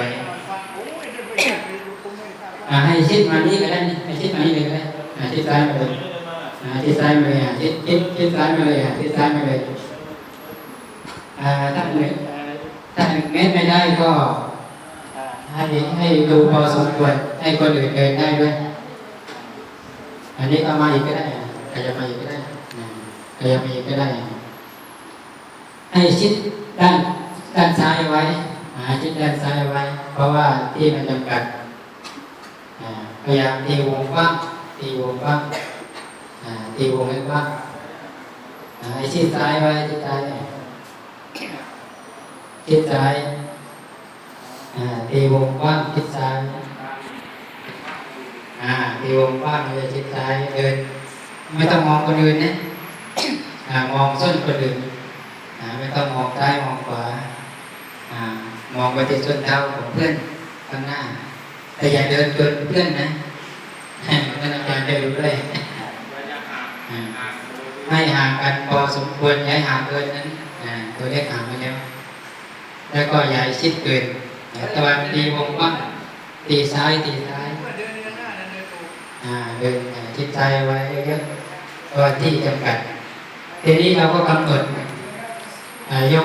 วยอ่าให้ชิดมานี่ก็ได้ให้ชิดมานี่เลยก็ได้อ่าชิดซ้ายมาเลยอ่าชิดซ้ายมาเลยอ่าชิดชิดชิดซ้ายมาเลยอ่าชิดซ้ายมาเลยอ่าถ้าหนึ่งถ้าหนึ่งเมตรไม่ได้ก็ให้ให้ดูพอสมควรให้คนอื่นเดินได้ด้วย อันนี้ก็มาอีกก็ได้ขยับมาอีกก็ได้อ่าขยับมาอีกก็ได้ ให้ชิดด้านด้านซ้ายไว้ อ่าชิดด้านซ้ายไว้ เพราะว่าที่มันจำกัดพยายามตีวงกว้างตีวงกว้างตีวงให้กว้างอ่าให้ชิดซ้ายไว้ชิดซ้ายชิดซ้ายตีวงกว้างชิดซ้ายตีวงกว้างเลยชิดซ้ายเดินไม่ต้องมองคนอื่นนะมองส้นคนอื่นไม่ต้อง องไปที่ส้นเท้าของเพื่อนข้างหน้า แต่อย่าเดินจนเพื่อนนะให้มันก็อาจารย์ได้รู้ด้วยให้ห่างกันพอสมควรอย่าห่างเกินนั้นตัวเลขห่างไปแล้ว แล้วก็อย่าชิดเกินตะวันตีวงกว้างตีซ้ายตีซ้ายเดินอ่าชิดซ้ายไว้เยอะๆเพราะว่าที่จำกัด ทีนี้เราก็กำหนดยก